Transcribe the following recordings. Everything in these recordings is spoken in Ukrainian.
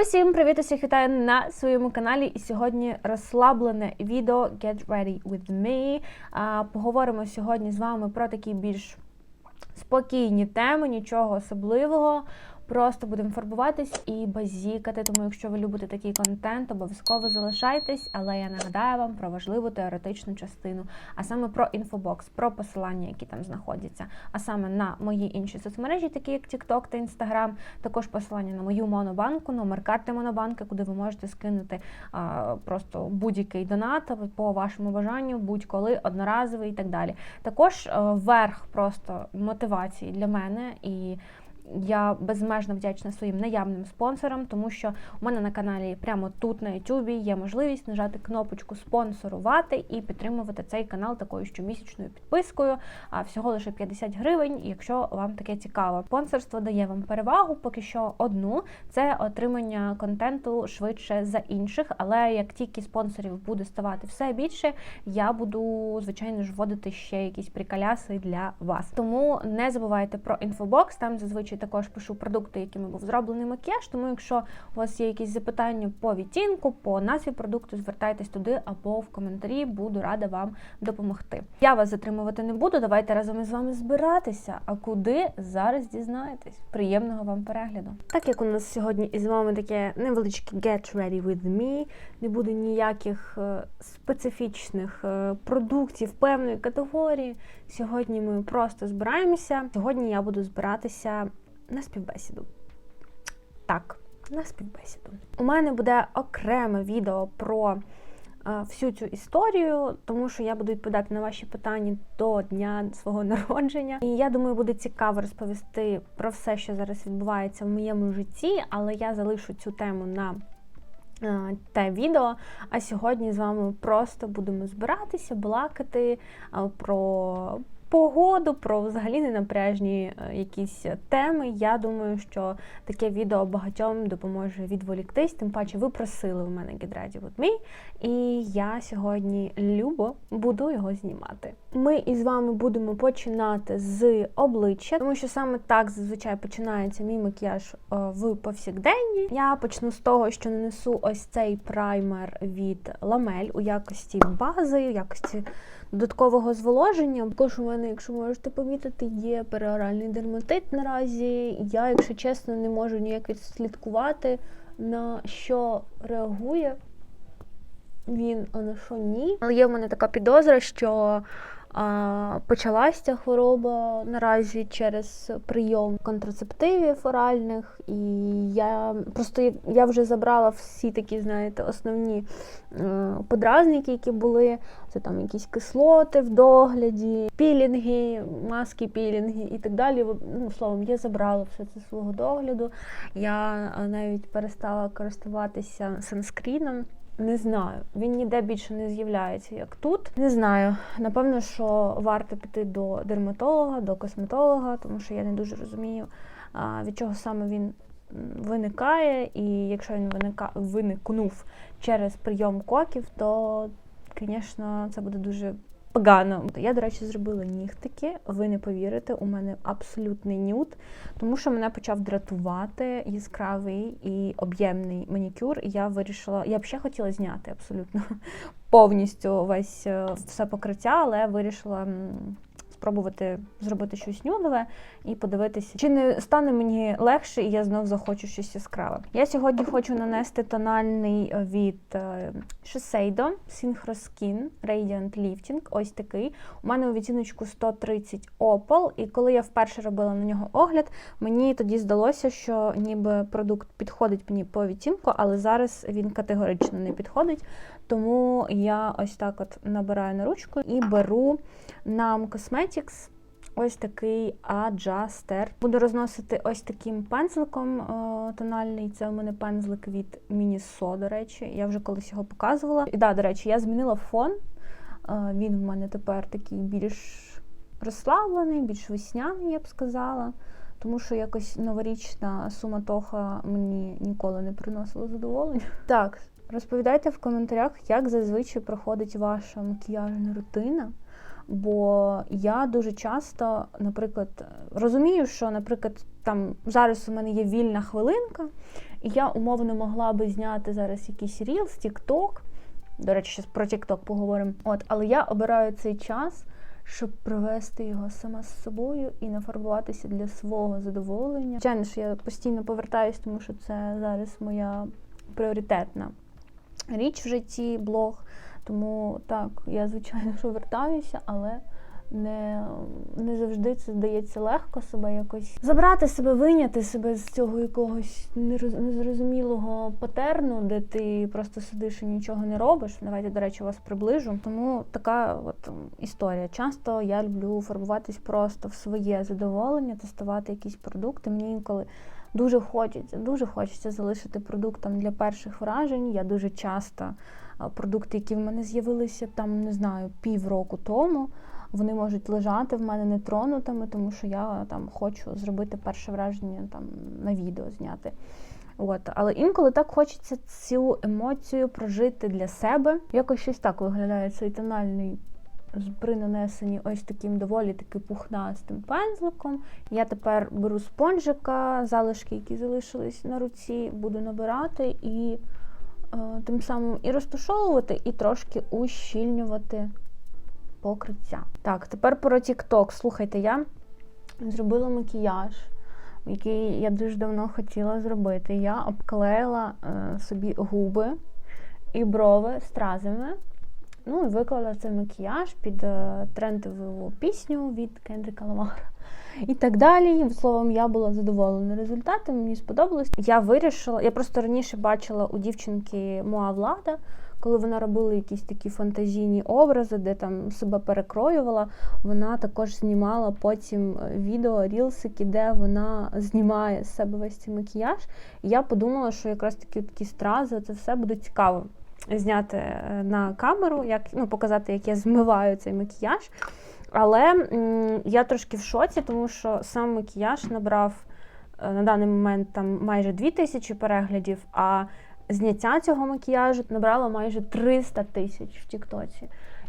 Усім привіт, усіх вітаю на своєму каналі. І сьогодні розслаблене відео Get Ready with me. А, Поговоримо сьогодні з вами про такі більш спокійні теми, нічого особливого. Просто будемо фарбуватись і базікати. Тому, якщо ви любите такий контент, обов'язково залишайтесь. Але я нагадаю вам про важливу теоретичну частину, а саме про інфобокс, про посилання, які там знаходяться, а саме на мої інші соцмережі, такі як TikTok та Instagram, також посилання на мою монобанку, номер карти монобанки, куди ви можете скинути а, просто будь-який донат по вашому бажанню, будь-коли одноразовий і так далі. Також а, верх просто мотивації для мене і. Я безмежно вдячна своїм наявним спонсорам, тому що у мене на каналі прямо тут на YouTube є можливість нажати кнопочку спонсорувати і підтримувати цей канал такою щомісячною підпискою. А всього лише 50 гривень, якщо вам таке цікаво. Спонсорство дає вам перевагу, поки що одну це отримання контенту швидше за інших. Але як тільки спонсорів буде ставати все більше, я буду звичайно ж вводити ще якісь приколяси для вас. Тому не забувайте про інфобокс. Там зазвичай також пишу продукти, якими був зроблений макіяж. Тому, якщо у вас є якісь запитання по відтінку, по назві продукту, звертайтесь туди або в коментарі, буду рада вам допомогти. Я вас затримувати не буду. Давайте разом із вами збиратися. А куди зараз дізнаєтесь? Приємного вам перегляду! Так як у нас сьогодні із вами таке невеличке Get Ready with me, не буде ніяких е, специфічних е, продуктів певної категорії. Сьогодні ми просто збираємося. Сьогодні я буду збиратися на співбесіду. Так, на співбесіду. У мене буде окреме відео про е, всю цю історію, тому що я буду відповідати на ваші питання до дня свого народження. І я думаю, буде цікаво розповісти про все, що зараз відбувається в моєму житті, але я залишу цю тему на е, те відео. А сьогодні з вами просто будемо збиратися, балакати е, про погоду, про взагалі ненапряжні е, якісь теми. Я думаю, що таке відео багатьом допоможе відволіктись. Тим паче, ви просили у мене Get Ready і я сьогодні любо буду його знімати. Ми із вами будемо починати з обличчя, тому що саме так зазвичай починається мій макіяж е, в повсякденні. Я почну з того, що нанесу ось цей праймер від Ламель у якості бази, у якості додаткового зволоження. Також у мене, якщо можете помітити, є переоральний дерматит наразі. Я, якщо чесно, не можу ніяк відслідкувати, на що реагує він, а на що ні. Але є в мене така підозра, що почалась ця хвороба наразі через прийом контрацептивів оральних, і я просто я вже забрала всі такі, знаєте, основні е, подразники, які були. Це там якісь кислоти в догляді, пілінги, маски, пілінги і так далі. Ну, словом, я забрала все це свого догляду. Я навіть перестала користуватися санскріном. Не знаю, він ніде більше не з'являється, як тут. Не знаю. Напевно, що варто піти до дерматолога, до косметолога, тому що я не дуже розумію, від чого саме він виникає. І якщо він виника... виникнув через прийом коків, то, звісно, це буде дуже погано. Я, до речі, зробила нігтики. Ви не повірите, у мене абсолютний нюд, тому що мене почав дратувати яскравий і об'ємний манікюр. І я вирішила, я б ще хотіла зняти абсолютно повністю весь е, все покриття, але вирішила спробувати зробити щось нюдове і подивитися, чи не стане мені легше, і я знов захочу щось яскраве. Я сьогодні хочу нанести тональний від е, Shiseido Synchro Skin Radiant Lifting. Ось такий. У мене у відтіночку 130 Opal, і коли я вперше робила на нього огляд, мені тоді здалося, що ніби продукт підходить мені по відтінку, але зараз він категорично не підходить. Тому я ось так от набираю на ручку і беру нам Cosmetics ось такий Adjuster. Буду розносити ось таким пензликом тональний. Це у мене пензлик від Miniso, до речі. Я вже колись його показувала. І да, до речі, я змінила фон. Він в мене тепер такий більш розслаблений, більш весняний, я б сказала. Тому що якось новорічна суматоха мені ніколи не приносила задоволення. Так, Розповідайте в коментарях, як зазвичай проходить ваша макіяжна рутина. Бо я дуже часто, наприклад, розумію, що, наприклад, там зараз у мене є вільна хвилинка, І я умовно могла би зняти зараз якийсь Reels, TikTok. До речі, зараз про TikTok поговоримо. От, але я обираю цей час, щоб провести його сама з собою і нафарбуватися для свого задоволення. Звичайно, що я постійно повертаюсь, тому що це зараз моя пріоритетна річ в житті, блог. Тому так, я звичайно що вертаюся, але не, не завжди це здається легко себе якось забрати себе, виняти себе з цього якогось незрозумілого патерну, де ти просто сидиш і нічого не робиш. Давайте, до речі, вас приближу. Тому така от історія. Часто я люблю фарбуватись просто в своє задоволення, тестувати якісь продукти. Мені інколи дуже хочеться, дуже хочеться залишити продуктом для перших вражень. Я дуже часто продукти, які в мене з'явилися там, не знаю, півроку тому. Вони можуть лежати в мене нетронутими, тому що я там хочу зробити перше враження там на відео зняти. От, але інколи так хочеться цю емоцію прожити для себе. Якось щось так виглядає цей тональний при нанесенні ось таким доволі таки пухнастим пензликом. Я тепер беру спонжика, залишки, які залишились на руці, буду набирати і е, тим самим і розташовувати, і трошки ущільнювати покриття. Так, тепер про TikTok. Слухайте, я зробила макіяж, який я дуже давно хотіла зробити. Я обклеїла е, собі губи і брови стразами. Ну і виклала цей макіяж під е, трендову пісню від Кендріка Ламара. І так далі. Словом, я була задоволена результатом, мені сподобалось. Я вирішила, я просто раніше бачила у дівчинки Моа Влада, коли вона робила якісь такі фантазійні образи, де там себе перекроювала. Вона також знімала потім е, відео, рілсики, де вона знімає з себе весь цей макіяж. І я подумала, що якраз такі такі стрази, це все буде цікаво зняти е, на камеру, як ну, показати, як я змиваю цей макіяж. Але я трошки в шоці, тому що сам макіяж набрав е, на даний момент там майже 2000 переглядів, а зняття цього макіяжу набрало майже 300 тисяч в Тіктоці.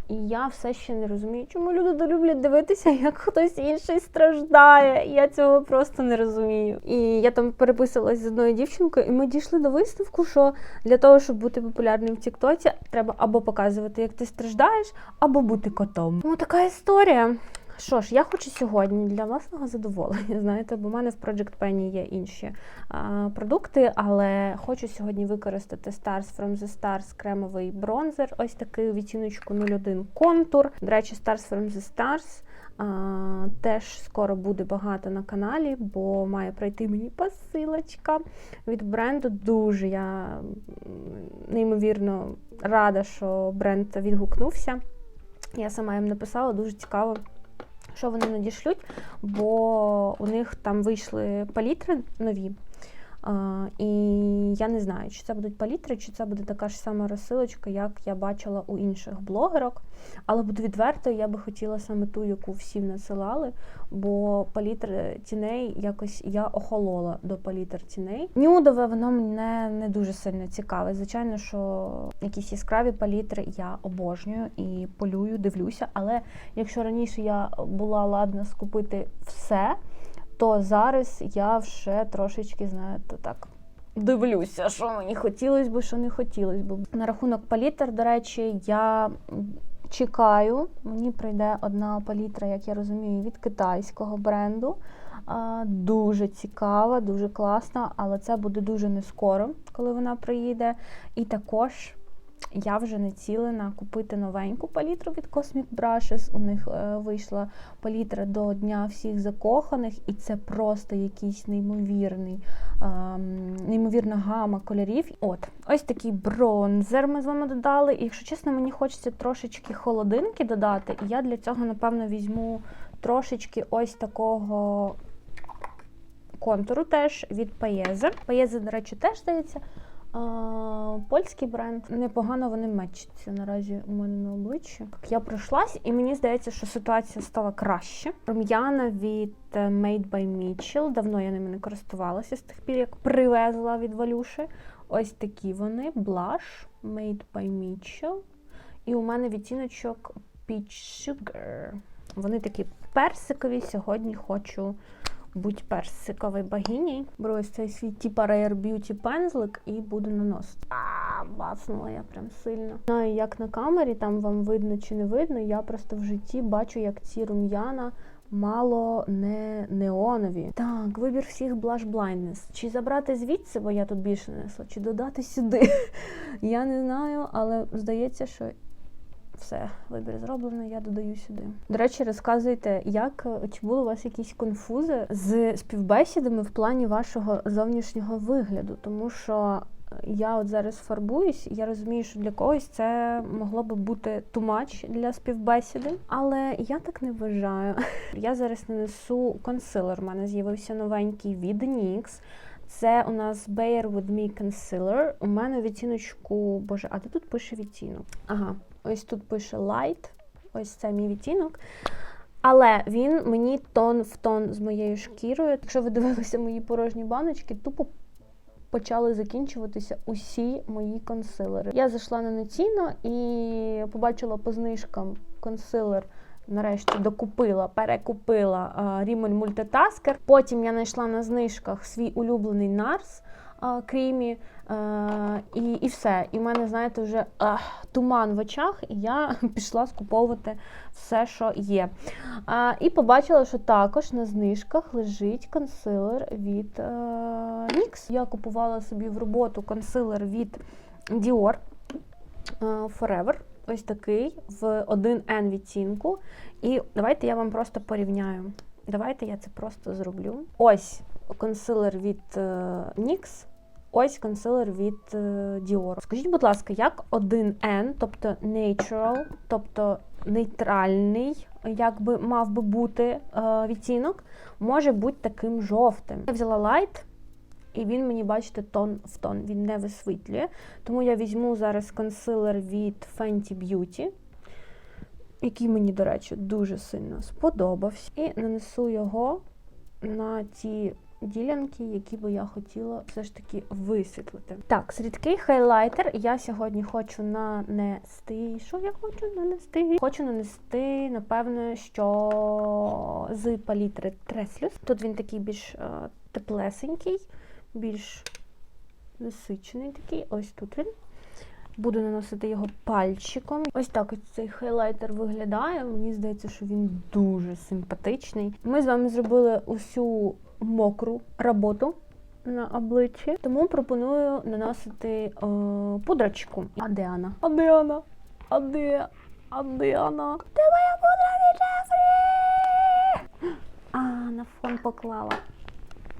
І я все ще не розумію, чому люди долюблять дивитися, як хтось інший страждає. Я цього просто не розумію. І я там переписувалась з одною дівчинкою, і ми дійшли до висновку, що для того, щоб бути популярним в Тіктоці, треба або показувати, як ти страждаєш, або бути котом. Ну, така історія. Що ж, я хочу сьогодні для власного задоволення, знаєте, бо в мене в Project Penny є інші а, продукти, але хочу сьогодні використати Stars from the Stars кремовий бронзер, ось такий відтіночку 01 контур. До речі, Stars from the Stars а, теж скоро буде багато на каналі, бо має пройти мені посилочка від бренду. Дуже я неймовірно рада, що бренд відгукнувся. Я сама їм написала, дуже цікаво, що вони надішлють, бо у них там вийшли палітри нові. І я не знаю, чи це будуть палітри, чи це буде така ж сама розсилочка, як я бачила у інших блогерок. Але буду відверто, я би хотіла саме ту, яку всім насилали, бо палітри тіней якось я охолола до палітр тіней. Нюдове воно мене не дуже сильно цікавить. Звичайно, що якісь яскраві палітри я обожнюю і полюю, дивлюся. Але якщо раніше я була ладна скупити все, то зараз я вже трошечки, знаєте, так. Дивлюся, що мені хотілося б, що не хотілося б. На рахунок палітр, до речі, я чекаю. Мені прийде одна палітра, як я розумію, від китайського бренду. Дуже цікава, дуже класна, але це буде дуже не скоро, коли вона приїде. І також я вже націлена купити новеньку палітру від Cosmic Brushes. У них е, вийшла палітра до Дня всіх закоханих, і це просто якийсь неймовірний, неймовірна гама кольорів. От, ось такий бронзер ми з вами додали. І якщо чесно, мені хочеться трошечки холодинки додати. І я для цього, напевно, візьму трошечки ось такого контуру теж від Paese. Paese, до речі, теж здається. Польський бренд. Непогано вони мечаться наразі у мене на обличчі. Я пройшлась, і мені здається, що ситуація стала краще. Рум'яна від е, Made by Mitchell. Давно я ними не користувалася з тих пір, як привезла від Валюші. Ось такі вони. Blush Made by Mitchell. І у мене відтіночок Peach Sugar. Вони такі персикові. Сьогодні хочу будь персиковий богиней. Беру ось цей свій типа Rare Beauty пензлик і буду наносити. А, бацнула я прям сильно. Знаю, як на камері, там вам видно чи не видно. Я просто в житті бачу, як ці рум'яна мало не неонові. Так, вибір всіх Blush Blindness. Чи забрати звідси, бо я тут більше нанесла, чи додати сюди. Я не знаю, але здається, що все, вибір зроблено, я додаю сюди. До речі, розказуйте, як чи були у вас якісь конфузи з співбесідами в плані вашого зовнішнього вигляду, тому що. Я от зараз фарбуюсь, я розумію, що для когось це могло би бути much для співбесіди, але я так не вважаю. Я зараз нанесу консилер. У мене з'явився новенький від NYX. Це у нас Bare With Me Concealer. У мене відтіночку, боже, а де тут пише відтінок? Ага, ось тут пише Light. Ось це мій відтінок. Але він мені тон в тон з моєю шкірою. Якщо ви дивилися мої порожні баночки, тупо почали закінчуватися усі мої консилери. Я зайшла на Неціно і побачила по знижкам консилер. Нарешті докупила, перекупила Rimmel Multitasker. Потім я знайшла на знижках свій улюблений Nars Creamy. Е, і, і все. І в мене, знаєте, вже ах, туман в очах, і я пішла скуповувати все, що є. І побачила, що також на знижках лежить консилер від е, NYX. Я купувала собі в роботу консилер від Dior е, Forever. Ось такий в 1N відтінку. І давайте я вам просто порівняю. Давайте я це просто зроблю. Ось консилер від NYX. Ось консилер від е, Dior. Скажіть, будь ласка, як 1N, тобто natural, тобто нейтральний, як би мав би бути е, відтінок, може бути таким жовтим. Я взяла light, і він мені, бачите, тон в тон, він не висвітлює. Тому я візьму зараз консилер від Fenty Beauty, який мені, до речі, дуже сильно сподобався. І нанесу його на ті ділянки, які би я хотіла все ж таки висвітлити. Так, рідкий хайлайтер я сьогодні хочу нанести. Що я хочу нанести? Хочу нанести, напевно, що з палітри Треслюс. Тут він такий більш е, теплесенький, більш насичений такий. Ось тут він. Буду наносити його пальчиком. Ось так ось цей хайлайтер виглядає. Мені здається, що він дуже симпатичний. Ми з вами зробили усю мокру роботу на обличчі, тому пропоную наносити е, пудрочку. А де Анна? А де Анна? А де? А де Анна? Де моя пудра від Джефрі? А, на фон поклала.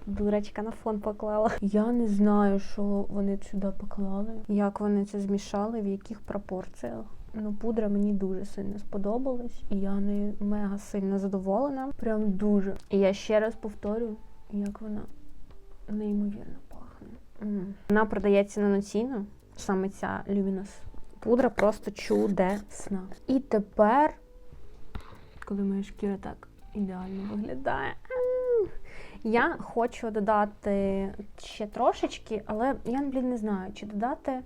Дурочка на фон поклала. Я не знаю, що вони сюди поклали, як вони це змішали, в яких пропорціях. Ну, пудра мені дуже сильно сподобалась, і я не мега сильно задоволена. Прям дуже. І я ще раз повторю, як вона неймовірно пахне. Вона продається на ноціну, саме ця Luminous. Пудра просто чудесна. І тепер, коли моя шкіра так ідеально виглядає. я хочу додати ще трошечки, але я блін, не знаю, чи додати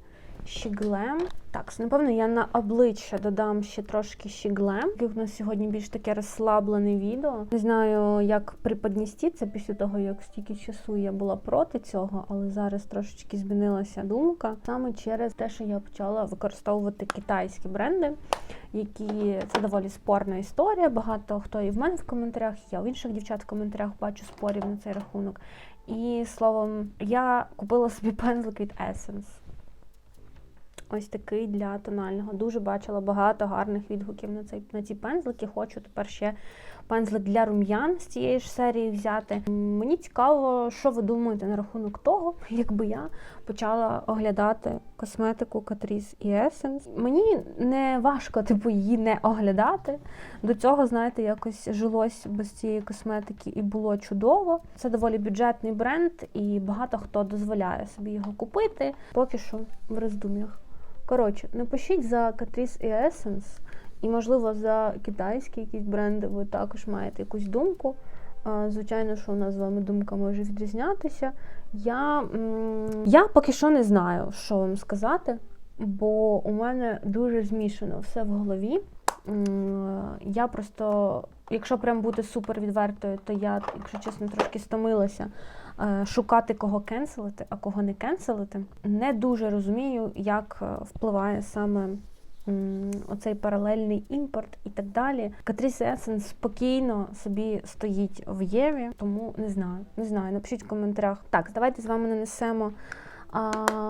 щіглем. Так, напевно, я на обличчя додам ще трошки щіглем. У нас сьогодні більш таке розслаблене відео. Не знаю, як преподнести це після того, як стільки часу я була проти цього, але зараз трошечки змінилася думка саме через те, що я почала використовувати китайські бренди, які це доволі спорна історія. Багато хто і в мене в коментарях, я в інших дівчат в коментарях бачу спорів на цей рахунок. І словом, я купила собі пензлик від Essence. Ось такий для тонального. Дуже бачила багато гарних відгуків на цей на ці пензлики. Хочу тепер ще пензлик для рум'ян з цієї ж серії взяти. Мені цікаво, що ви думаєте на рахунок того, якби я почала оглядати косметику Catrice і Essence. Мені не важко типу її не оглядати. До цього, знаєте, якось жилось без цієї косметики і було чудово. Це доволі бюджетний бренд, і багато хто дозволяє собі його купити. Поки що в роздум'ях. Коротше, напишіть за Catrice і Essence, і, можливо, за китайські якісь бренди ви також маєте якусь думку. Звичайно, що у нас з вами думка може відрізнятися. Я, я поки що не знаю, що вам сказати, бо у мене дуже змішано все в голові. Я просто, якщо прям бути супер відвертою, то я, якщо чесно, трошки стомилася е, шукати кого кенселити, а кого не кенселити. Не дуже розумію, як е, впливає саме оцей паралельний імпорт і так далі. Катріс Есенс спокійно собі стоїть в Єві, тому не знаю. Не знаю. Напишіть в коментарях. Так, давайте з вами нанесемо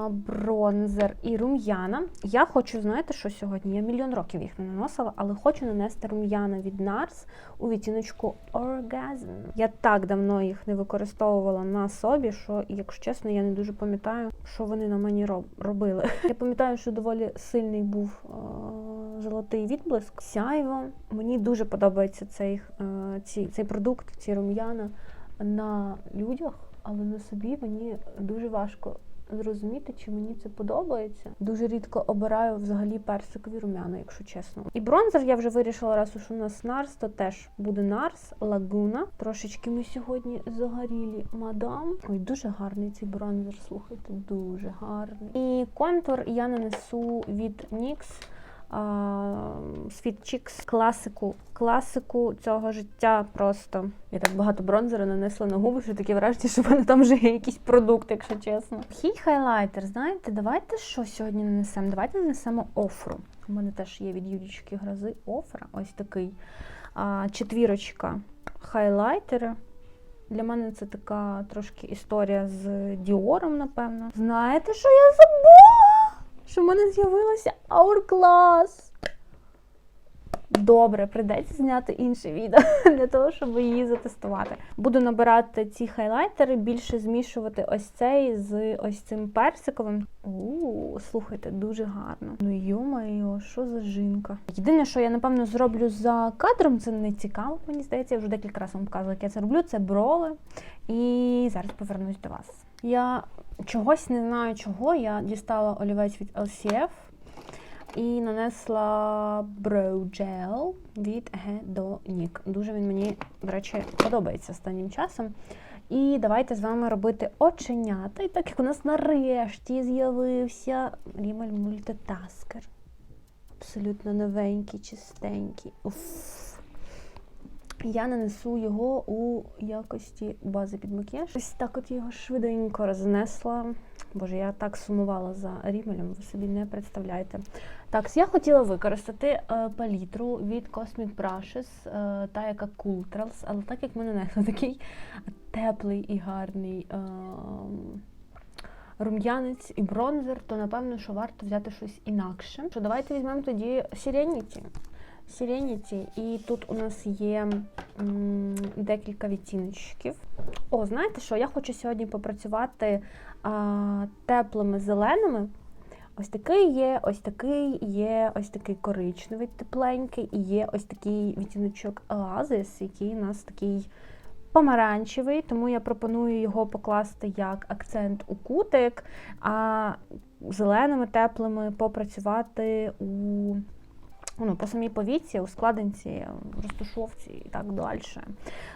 бронзер і рум'яна. Я хочу, знаєте, що сьогодні? Я мільйон років їх не наносила, але хочу нанести рум'яна від NARS у відтіночку Orgasm. Я так давно їх не використовувала на собі, що, якщо чесно, я не дуже пам'ятаю, що вони на мені роб- робили. Я пам'ятаю, що доволі сильний був е, золотий відблиск. Сяйво. Мені дуже подобається цей, е, ці, цей продукт, ці рум'яна на людях, але на собі мені дуже важко зрозуміти, чи мені це подобається. Дуже рідко обираю взагалі персикові рум'яна, якщо чесно. І бронзер я вже вирішила, раз уж у нас Нарс, то теж буде Нарс, Лагуна. Трошечки ми сьогодні загорілі мадам. Ой, дуже гарний цей бронзер, слухайте, дуже гарний. І контур я нанесу від NYX. Sweet Chicks, класику, класику цього життя просто. Я так багато бронзера нанесла на губи, що таке враження, що в мене там вже є якийсь продукт, якщо чесно. Хій хайлайтер, знаєте, давайте що сьогодні нанесемо? Давайте нанесемо офру. У мене теж є від Юлічки Грози офра, ось такий. А, четвірочка хайлайтера. Для мене це така трошки історія з Діором, напевно. Знаєте, що я забула? Що в мене з'явилося Hourglass. Добре, прийдеться зняти інше відео для того, щоб її затестувати. Буду набирати ці хайлайтери, більше змішувати ось цей з ось цим персиковим. У, слухайте, дуже гарно. Ну йо-моє, що за жінка. Єдине, що я напевно зроблю за кадром, це не цікаво, мені здається, я вже декілька разів вам показувала, як я це роблю. Це брови. І зараз повернусь до вас. Я чогось не знаю чого. Я дістала олівець від LCF і нанесла Brow Gel від Hedonic. Дуже він мені, до речі, подобається останнім часом. І давайте з вами робити оченята. І так як у нас нарешті з'явився Rimmel Multitasker. Абсолютно новенький, чистенький. Уф. Я нанесу його у якості бази під макіяж. Ось так от його швиденько рознесла. Боже, я так сумувала за рімелем, ви собі не представляєте. Так, я хотіла використати е, палітру від Cosmic Brushes, е, та яка Cool але так як мене не такий теплий і гарний е, рум'янець і бронзер, то напевно, що варто взяти щось інакше. Що давайте візьмемо тоді Serenity. Serenity, і тут у нас є м, декілька відтіночків. О, знаєте що? Я хочу сьогодні попрацювати а, теплими зеленими. Ось такий є, ось такий є, ось такий коричневий, тепленький, і є ось такий відтіночок Oasis, який у нас такий помаранчевий, тому я пропоную його покласти як акцент у кутик, а зеленими теплими попрацювати у ну, по самій повіці, у складинці, в розташовці і так далі.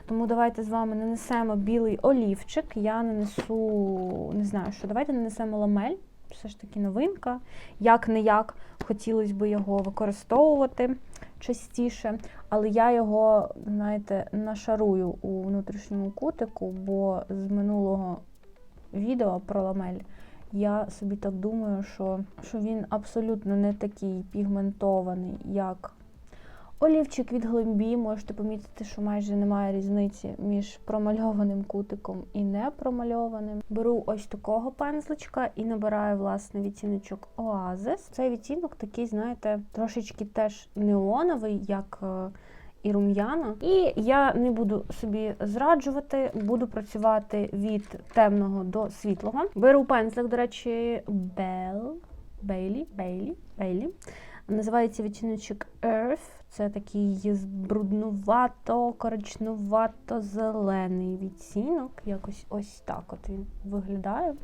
Тому давайте з вами нанесемо білий олівчик. Я нанесу, не знаю, що давайте нанесемо ламель. Все ж таки новинка. Як не як хотілося б його використовувати частіше, але я його, знаєте, нашарую у внутрішньому кутику, бо з минулого відео про ламель я собі так думаю, що, що він абсолютно не такий пігментований, як олівчик від глимбі. Можете помітити, що майже немає різниці між промальованим кутиком і не промальованим. Беру ось такого пензличка і набираю, власне, відтіночок Oasis. Цей відтінок такий, знаєте, трошечки теж неоновий, як. І рум'яна. І я не буду собі зраджувати, буду працювати від темного до світлого. Беру пензлик, до речі, Bell, Bailey, Bailey, Bailey. Називається відтіночок Earth. Це такий бруднувато, коричнувато зелений відтінок. Якось ось так от він виглядає.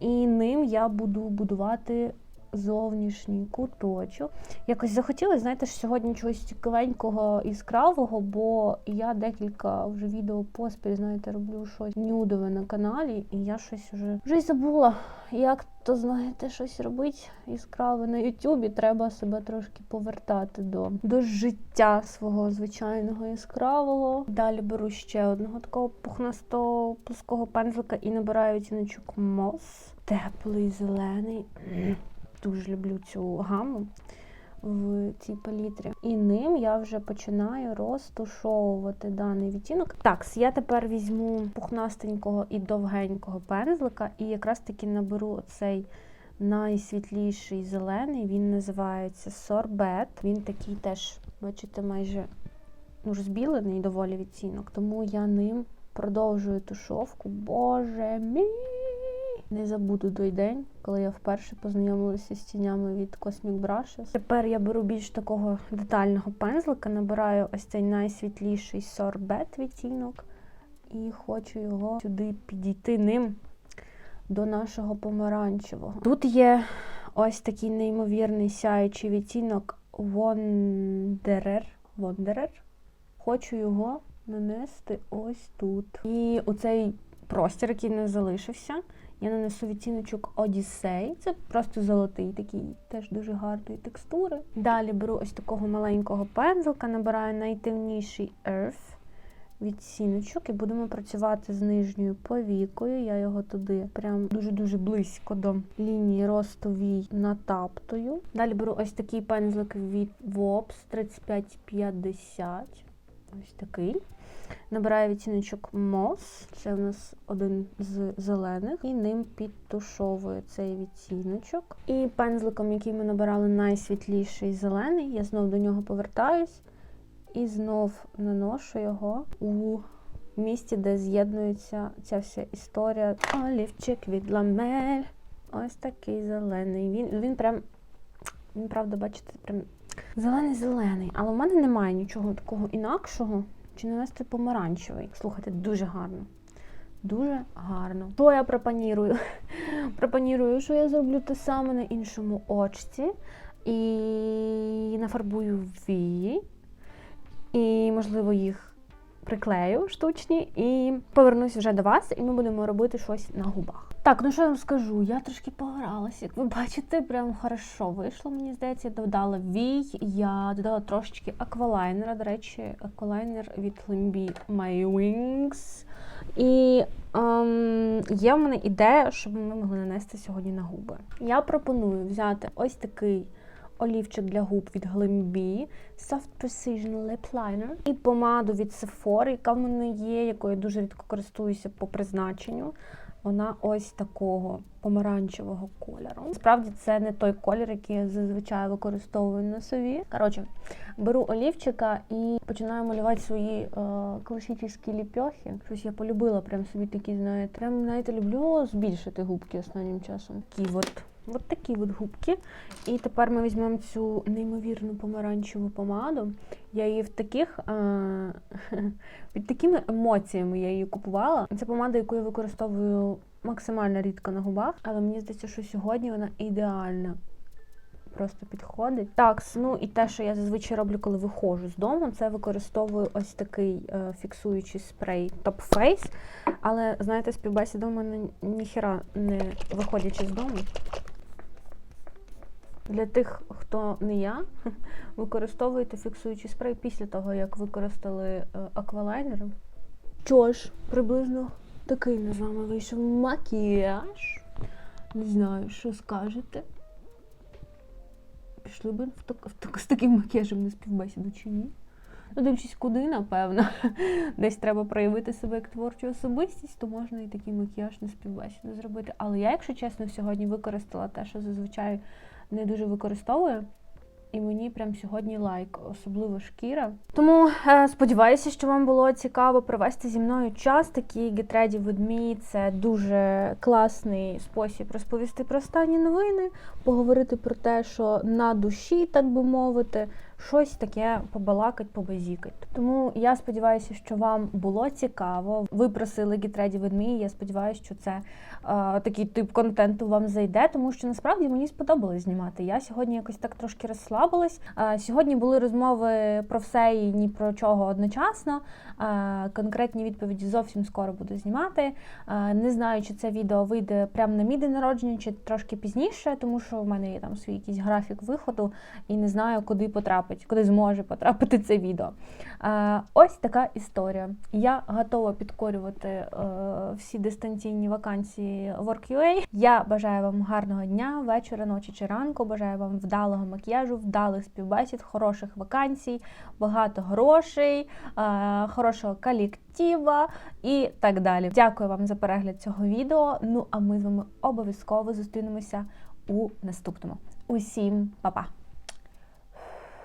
І ним я буду будувати зовнішній куточок. Якось захотілося, знаєте, ж сьогодні чогось цікавенького яскравого, бо я декілька вже відео поспіль, знаєте, роблю щось нюдове на каналі, і я щось вже вже й забула, як то знаєте, щось робить яскраве на Ютубі. Треба себе трошки повертати до, до життя свого звичайного яскравого. Далі беру ще одного такого пухнастого плоского пензлика і набираю відтіночок Мос. Теплий зелений. Дуже люблю цю гаму в цій палітрі. І ним я вже починаю розтушовувати даний відтінок. Так, я тепер візьму пухнастенького і довгенького пензлика, і якраз таки наберу цей найсвітліший зелений. Він називається Сорбет. Він такий теж, бачите, майже ну, розбілений доволі відтінок, тому я ним продовжую тушовку. Боже мій! Не забуду той день, коли я вперше познайомилася з тінями від Cosmic Brushes. Тепер я беру більш такого детального пензлика, набираю ось цей найсвітліший сорбет відтінок і хочу його сюди підійти ним до нашого помаранчевого. Тут є ось такий неймовірний сяючий відтінок Wanderer. Wanderer. Хочу його нанести ось тут. І оцей простір, який не залишився. Я нанесу відтіночок Odyssey. Це просто золотий, такий теж дуже гарної текстури. Далі беру ось такого маленького пензлика, набираю найтемніший Earth відтіночок і будемо працювати з нижньою повікою. Я його туди прям дуже-дуже близько до лінії ростовій натаптую. Далі беру ось такий пензлик від Wops 3550. Ось такий. Набираю відтіночок Moss, це у нас один з зелених, і ним підтушовую цей відтіночок. І пензликом, який ми набирали найсвітліший зелений, я знов до нього повертаюсь і знов наношу його у місці, де з'єднується ця вся історія. Олівчик від ламель. Ось такий зелений. Він він прям, він, правда, бачите, прям зелений-зелений. Але в мене немає нічого такого інакшого. Чи нанести помаранчевий? Слухайте, дуже гарно. Дуже гарно. Що я пропанірую? пропанірую, що я зроблю те саме на іншому очці. І нафарбую вії. І, можливо, їх приклею штучні і повернусь вже до вас, і ми будемо робити щось на губах. Так, ну що я вам скажу? Я трошки погралася, як ви бачите, прям хорошо вийшло. Мені здається, я додала вій, я додала трошечки аквалайнера. До речі, аквалайнер від Limby My Wings. І ем, є в мене ідея, щоб ми могли нанести сьогодні на губи. Я пропоную взяти ось такий олівчик для губ від Glambi, Soft Precision Lip Liner і помаду від Sephora, яка в мене є, якою я дуже рідко користуюся по призначенню. Вона ось такого помаранчевого кольору. Справді це не той колір, який я зазвичай використовую на собі. Коротше, беру олівчика і починаю малювати свої е, класичні ліпьохи. Щось я полюбила прям собі такі, знаєте. Прям, знаєте, люблю збільшити губки останнім часом. Такі от. От такі от губки. І тепер ми візьмемо цю неймовірну помаранчеву помаду. Я її в таких а, під такими емоціями я її купувала. Це помада, яку я використовую максимально рідко на губах, але мені здається, що сьогодні вона ідеальна. Просто підходить. Так, ну і те, що я зазвичай роблю, коли виходжу з дому, це використовую ось такий е, фіксуючий спрей Top Face. Але, знаєте, співбесіда у мене ніхіра не виходячи з дому. Для тих, хто не я, використовуйте фіксуючий спрей після того, як використали е, аквалайнер. Що ж, приблизно такий на вами вийшов макіяж. Не знаю, що скажете. Пішли би в так, в так, з таким макіяжем на співбесіду чи ні? Ну, дивлячись, куди, напевно. Десь треба проявити себе як творчу особистість, то можна і такий макіяж на співбесіду зробити. Але я, якщо чесно, сьогодні використала те, що зазвичай не дуже використовую. І мені прям сьогодні лайк, особливо шкіра. Тому е, сподіваюся, що вам було цікаво провести зі мною час. Такі With Me – це дуже класний спосіб розповісти про останні новини, поговорити про те, що на душі, так би мовити, щось таке побалакать, побазікать. Тому я сподіваюся, що вам було цікаво. Ви просили Ready With Я сподіваюся, що це е, такий тип контенту вам зайде, тому що насправді мені сподобалось знімати. Я сьогодні якось так трошки розслабилась. Е, сьогодні були розмови про все і ні про чого одночасно. Е, конкретні відповіді зовсім скоро буду знімати. Е, не знаю, чи це відео вийде прямо на мій день народження, чи трошки пізніше, тому що в мене є там свій якийсь графік виходу і не знаю, куди потрапить, куди зможе потрапити це відео. Ось така історія. Я готова підкорювати е, всі дистанційні вакансії Work.ua. Я бажаю вам гарного дня, вечора, ночі чи ранку. Бажаю вам вдалого макіяжу, вдалих співбесід, хороших вакансій, багато грошей, е, хорошого колектива і так далі. Дякую вам за перегляд цього відео. Ну а ми з вами обов'язково зустрінемося у наступному. Усім па-па!